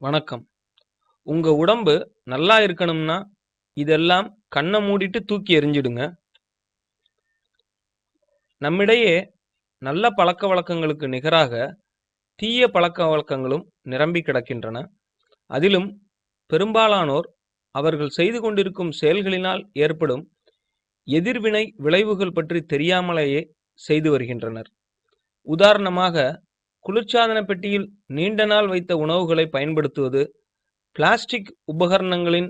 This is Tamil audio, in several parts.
வணக்கம். உங்க உடம்பு நல்லா இருக்கணும்னா இதெல்லாம் கண்ணை மூடிட்டு தூக்கி எறிஞ்சிடுங்க. நம்மிடையே நல்ல பழக்க வழக்கங்களுக்கு நிகராக தீய பழக்க வழக்கங்களும் நிரம்பி கிடக்கின்றன. அதிலும் பெரும்பாலானோர் அவர்கள் செய்து கொண்டிருக்கும் செயல்களினால் ஏற்படும் எதிர்வினை விளைவுகள் பற்றி தெரியாமலேயே செய்து வருகின்றனர். உதாரணமாக குளிர்சாதன பெட்டியில் நீண்ட நாள் வைத்த உணவுகளை பயன்படுத்துவது பிளாஸ்டிக் உபகரணங்களின்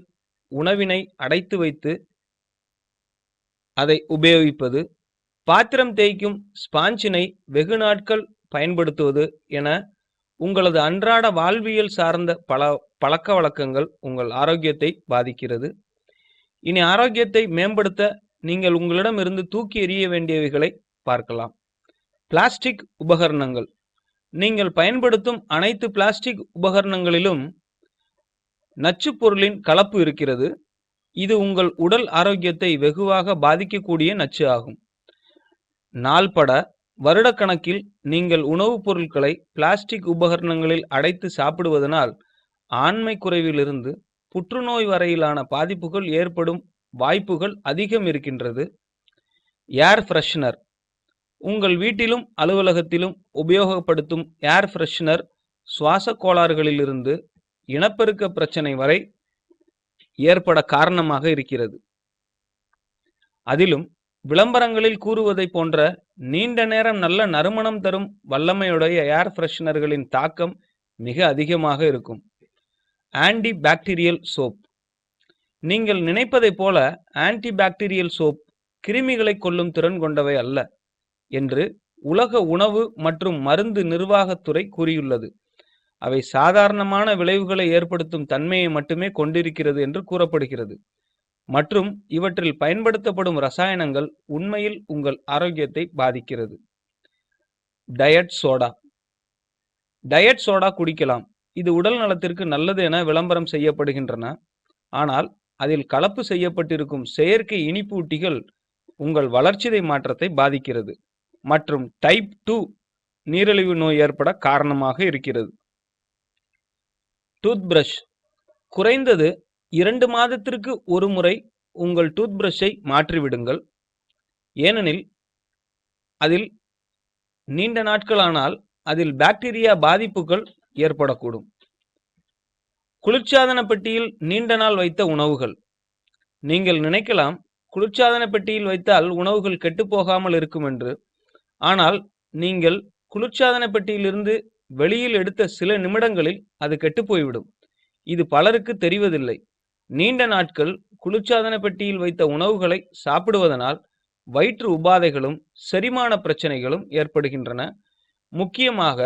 உணவினை அடைத்து வைத்து அதை உபயோகிப்பது பாத்திரம் தேய்க்கும் ஸ்பாஞ்சினை வெகு நாட்கள் பயன்படுத்துவது என உங்களது அன்றாட வாழ்வியல் சார்ந்த பல பழக்க வழக்கங்கள் உங்கள் ஆரோக்கியத்தை பாதிக்கிறது. இனி ஆரோக்கியத்தை மேம்படுத்த நீங்கள் உங்களிடம் இருந்து தூக்கி எறிய வேண்டியவைகளை பார்க்கலாம். பிளாஸ்டிக் உபகரணங்கள். நீங்கள் பயன்படுத்தும் அனைத்து பிளாஸ்டிக் உபகரணங்களிலும் நச்சுப்பொருளின் கலப்பு இருக்கிறது. இது உங்கள் உடல் ஆரோக்கியத்தை வெகுவாக பாதிக்கக்கூடிய நச்சு ஆகும். நாள்பட வருடக்கணக்கில் நீங்கள் உணவுப் பொருட்களை பிளாஸ்டிக் உபகரணங்களில் அடைத்து சாப்பிடுவதனால் ஆண்மை குறைவிலிருந்து புற்றுநோய் வரையிலான பாதிப்புகள் ஏற்படும் வாய்ப்புகள் அதிகம் இருக்கின்றது. ஏர் ஃப்ரெஷ்னர் உங்கள் வீட்டிலும் அலுவலகத்திலும் உபயோகப்படுத்தும் ஏர் ஃப்ரெஷ்னர் சுவாச கோளாறுகளிலிருந்து இனப்பெருக்க பிரச்சனை வரை ஏற்பட காரணமாக இருக்கிறது. அதிலும் விளம்பரங்களில் கூறுவதை போன்ற நீண்ட நேரம் நல்ல நறுமணம் தரும் வல்லமையுடைய ஏர் ஃப்ரெஷ்னர்களின் தாக்கம் மிக அதிகமாக இருக்கும். ஆன்டி பாக்டீரியல் சோப் நீங்கள் நினைப்பதைப் போல ஆன்டி பாக்டீரியல் சோப் கிருமிகளை கொல்லும் திறன் கொண்டவை அல்ல. என்று உலக உணவு மற்றும் மருந்து நிர்வாகத்துறை கூறியுள்ளது. அவை சாதாரணமான விளைவுகளை ஏற்படுத்தும் தன்மையை மட்டுமே கொண்டிருக்கிறது என்று கூறப்படுகிறது. மற்றும் இவற்றில் பயன்படுத்தப்படும் ரசாயனங்கள் உண்மையில் உங்கள் ஆரோக்கியத்தை பாதிக்கிறது. Diet soda. டயட் சோடா குடிக்கலாம். இது உடல் நலத்திற்கு நல்லது என விளம்பரம் செய்யப்படுகின்றன. ஆனால் அதில் கலப்பு செய்யப்பட்டிருக்கும் செயற்கை இனிப்பூட்டிகள் உங்கள் வளர்ச்சிதை மாற்றத்தை பாதிக்கிறது. மற்றும் டைப் டூ நீரிழிவு நோய் ஏற்பட காரணமாக இருக்கிறது. டூத் பிரஷ் குறைந்தது இரண்டு மாதத்திற்கு ஒரு முறை உங்கள் டூத் பிரஷை மாற்றிவிடுங்கள். ஏனெனில் அதில் நீண்ட நாட்களானால் அதில் பாக்டீரியா பாதிப்புகள் ஏற்படக்கூடும். குளிர்ச்சாதன பெட்டியில் நீண்ட நாள் வைத்த உணவுகள். நீங்கள் நினைக்கலாம் குளிர்சாதன பெட்டியில் வைத்தால் உணவுகள் கெட்டுப்போகாமல் இருக்கும் என்று. ஆனால் நீங்கள் குளிர்சாதன பெட்டியிலிருந்து வெளியில் எடுத்த சில நிமிடங்களில் அது கெட்டுப்போய்விடும் இது பலருக்கு தெரிவதில்லை. நீண்ட நாட்கள் குளிர்சாதன பெட்டியில் வைத்த உணவுகளை சாப்பிடுவதனால் வயிற்று உபாதைகளும் செரிமான பிரச்சனைகளும் ஏற்படுகின்றன. முக்கியமாக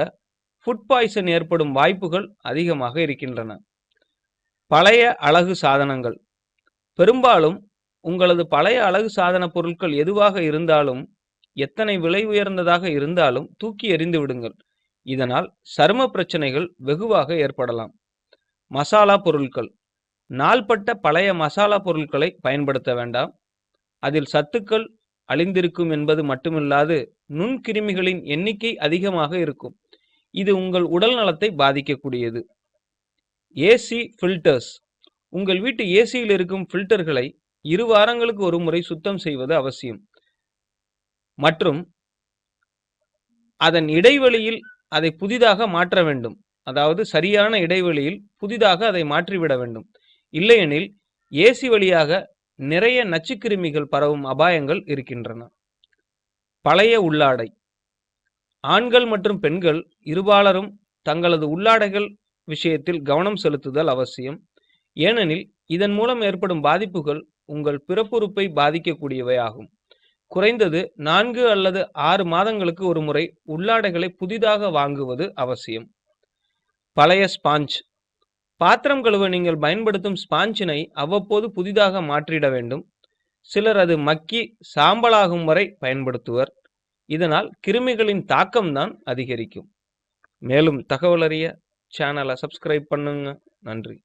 ஃபுட் பாய்சன் ஏற்படும் வாய்ப்புகள் அதிகமாக இருக்கின்றன. பழைய அழகு சாதனங்கள். பெரும்பாலும் உங்களது பழைய அழகு சாதன பொருட்கள் எதுவாக இருந்தாலும் எத்தனை விலை உயர்ந்ததாக இருந்தாலும் தூக்கி எறிந்து விடுங்கள். இதனால் சரும பிரச்சனைகள் வெகுவாக ஏற்படலாம். மசாலா பொருட்கள். நாள்பட்ட பழைய மசாலா பொருட்களை பயன்படுத்த வேண்டாம். அதில் சத்துக்கள் அழிந்திருக்கும் என்பது மட்டுமில்லாது நுண்கிருமிகளின் எண்ணிக்கை அதிகமாக இருக்கும். இது உங்கள் உடல் நலத்தை பாதிக்கக்கூடியது. ஏசி ஃபில்டர்ஸ் உங்கள் வீட்டு ஏசியில் இருக்கும் ஃபில்டர்களை இரு வாரங்களுக்கு ஒரு முறை சுத்தம் செய்வது அவசியம். மற்றும் அதன் இடைவெளியில் அதை புதிதாக மாற்ற வேண்டும். அதாவது சரியான இடைவெளியில் புதிதாக அதை மாற்றிவிட வேண்டும். இல்லையெனில் ஏசி வழியாக நிறைய நச்சுக்கிருமிகள் பரவும் அபாயங்கள் இருக்கின்றன. பழைய உள்ளாடை. ஆண்கள் மற்றும் பெண்கள் இருபாலரும் தங்களது உள்ளாடைகள் விஷயத்தில் கவனம் செலுத்துதல் அவசியம். ஏனெனில் இதன் மூலம் ஏற்படும் பாதிப்புகள் உங்கள் பிறப்புறுப்பை பாதிக்கக்கூடியவை ஆகும் குறைந்தது நான்கு அல்லது ஆறு மாதங்களுக்கு ஒரு முறை உள்ளாடைகளை புதிதாக வாங்குவது அவசியம். பழைய ஸ்பாஞ்ச். பாத்திரம் கழுவ நீங்கள் பயன்படுத்தும் ஸ்பாஞ்சினை அவ்வப்போது புதிதாக மாற்றிட வேண்டும். சிலர் அது மக்கி சாம்பலாகும் வரை பயன்படுத்துவர். இதனால் கிருமிகளின் தாக்கம்தான் அதிகரிக்கும். மேலும் தகவல் அறிய சேனலை சப்ஸ்கிரைப் பண்ணுங்க. நன்றி.